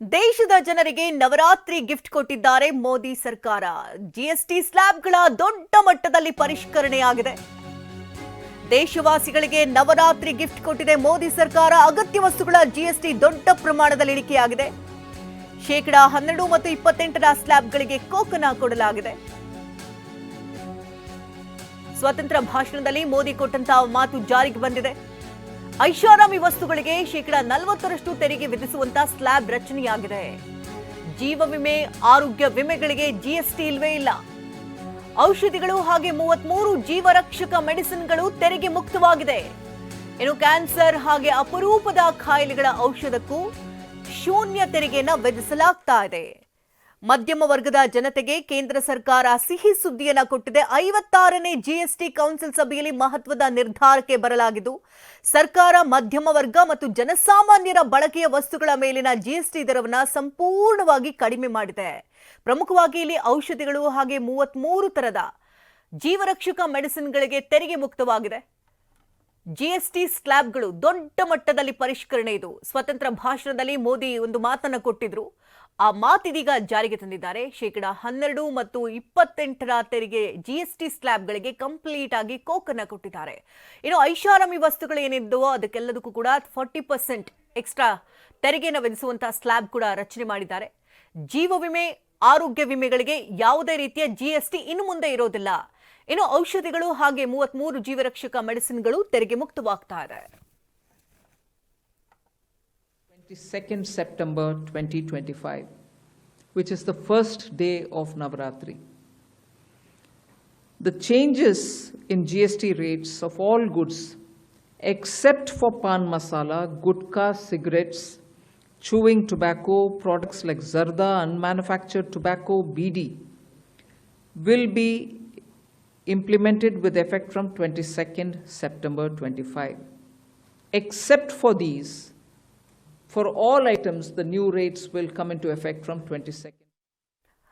ದೇಶದ ಜನರಿಗೆ ನವರಾತ್ರಿ ಗಿಫ್ಟ್ ಕೊಟ್ಟಿದ್ದಾರೆ ಮೋದಿ ಸರ್ಕಾರ. ಜಿಎಸ್ಟಿ ಸ್ಲ್ಯಾಬ್ಗಳ ದೊಡ್ಡ ಮಟ್ಟದಲ್ಲಿ ಪರಿಷ್ಕರಣೆಯಾಗಿದೆ. ದೇಶವಾಸಿಗಳಿಗೆ ನವರಾತ್ರಿ ಗಿಫ್ಟ್ ಕೊಟ್ಟಿದೆ ಮೋದಿ ಸರ್ಕಾರ. ಅಗತ್ಯ ವಸ್ತುಗಳ ಜಿಎಸ್ಟಿ ದೊಡ್ಡ ಪ್ರಮಾಣದಲ್ಲಿ ಇಳಿಕೆಯಾಗಿದೆ. ಶೇಕಡಾ ಹನ್ನೆರಡು ಮತ್ತು ಇಪ್ಪತ್ತೆಂಟರ ಸ್ಲ್ಯಾಬ್ಗಳಿಗೆ ಕೋಕನ ಕೊಡಲಾಗಿದೆ. ಸ್ವತಂತ್ರ ಭಾಷಣದಲ್ಲಿ ಮೋದಿ ಕೊಟ್ಟಂತಹ ಮಾತು ಜಾರಿಗೆ ಬಂದಿದೆ. ಐಷಾರಾಮಿ ವಸ್ತುಗಳಿಗೆ ಶೇಕಡಾ ನಲವತ್ತರಷ್ಟು ತೆರಿಗೆ ವಿಧಿಸುವಂತ ಸ್ಲ್ಯಾಬ್ ರಚನೆಯಾಗಿದೆ. ಜೀವ ವಿಮೆ, ಆರೋಗ್ಯ ವಿಮೆಗಳಿಗೆ ಜಿಎಸ್ಟಿ ಇಲ್ವೇ ಇಲ್ಲ. ಔಷಧಿಗಳು ಹಾಗೆ ಮೂವತ್ಮೂರು ಜೀವರಕ್ಷಕ ಮೆಡಿಸಿನ್ಗಳು ತೆರಿಗೆ ಮುಕ್ತವಾಗಿದೆ. ಇನ್ನು ಕ್ಯಾನ್ಸರ್ ಹಾಗೆ ಅಪರೂಪದ ಖಾಯಿಲೆಗಳ ಔಷಧಕ್ಕೂ ಶೂನ್ಯ ತೆರಿಗೆಯನ್ನ ವಿಧಿಸಲಾಗ್ತಾ ಇದೆ. ಮಧ್ಯಮ ವರ್ಗದ ಜನತೆಗೆ ಕೇಂದ್ರ ಸರ್ಕಾರ ಸಿಹಿ ಸುದ್ದಿಯನ್ನ ಕೊಟ್ಟಿದೆ. ಐವತ್ತಾರನೇ ಜಿಎಸ್ಟಿ ಕೌನ್ಸಿಲ್ ಸಭೆಯಲ್ಲಿ ಮಹತ್ವದ ನಿರ್ಧಾರಕ್ಕೆ ಬರಲಾಗಿದ್ದು, ಸರ್ಕಾರ ಮಧ್ಯಮ ವರ್ಗ ಮತ್ತು ಜನಸಾಮಾನ್ಯರ ಬಳಕೆಯ ವಸ್ತುಗಳ ಮೇಲಿನ ಜಿಎಸ್ಟಿ ದರವನ್ನು ಸಂಪೂರ್ಣವಾಗಿ ಕಡಿಮೆ ಮಾಡಿದೆ. ಪ್ರಮುಖವಾಗಿ ಇಲ್ಲಿ ಔಷಧಿಗಳು ಹಾಗೆ ಮೂವತ್ಮೂರು ತರದ ಜೀವರಕ್ಷಕ ಮೆಡಿಸಿನ್ಗಳಿಗೆ ತೆರಿಗೆ ಮುಕ್ತವಾಗಿದೆ. ಜಿಎಸ್ಟಿ ಸ್ಲ್ಯಾಬ್ಗಳು ದೊಡ್ಡ ಮಟ್ಟದಲ್ಲಿ ಪರಿಷ್ಕರಣೆ ಇದು. ಸ್ವತಂತ್ರ ಭಾಷಣದಲ್ಲಿ ಮೋದಿ ಒಂದು ಮಾತನ್ನು ಕೊಟ್ಟಿದ್ರು. ಆ ಮಾತಿದೀಗ ಜಾರಿಗೆ ತಂದಿದ್ದಾರೆ. ಶೇಕಡ ಹನ್ನೆರಡು ಮತ್ತು ಇಪ್ಪತ್ತೆಂಟರ ತೆರಿಗೆ ಜಿಎಸ್ಟಿ ಸ್ಲ್ಯಾಬ್ಗಳಿಗೆ ಕಂಪ್ಲೀಟ್ ಆಗಿ ಕೋಕನ್ನ ಕೊಟ್ಟಿದ್ದಾರೆ. ಇನ್ನು ಐಷಾರಾಮಿ ವಸ್ತುಗಳು ಏನಿದ್ದವೋ ಅದಕ್ಕೆಲ್ಲದಕ್ಕೂ ಕೂಡ ಫಾರ್ಟಿ ಪರ್ಸೆಂಟ್ ಎಕ್ಸ್ಟ್ರಾ ತೆರಿಗೆಯನ್ನು ವಿಧಿಸುವಂತಹ ಸ್ಲ್ಯಾಬ್ ಕೂಡ ರಚನೆ ಮಾಡಿದ್ದಾರೆ. ಜೀವ ವಿಮೆ, ಆರೋಗ್ಯ ವಿಮೆಗಳಿಗೆ ಯಾವುದೇ ರೀತಿಯ ಜಿಎಸ್ಟಿ ಇನ್ನು ಮುಂದೆ ಇರೋದಿಲ್ಲ. ಇನ್ನು ಔಷಧಿಗಳು ಹಾಗೆ ಮೂವತ್ಮೂರು ಜೀವರಕ್ಷಕ ಮೆಡಿಸಿನ್ಗಳು ತೆರಿಗೆ ಮುಕ್ತವಾಗ್ತಾ ಇದೆ. 22nd September 2025, which is the first day of Navaratri. The changes in GST rates of all goods, except for pan masala, gutka, cigarettes, chewing tobacco, products like zarda, unmanufactured tobacco, BD, will be implemented with effect from 22nd September 25. Except for these, for all items, the new rates will come into effect from 22nd.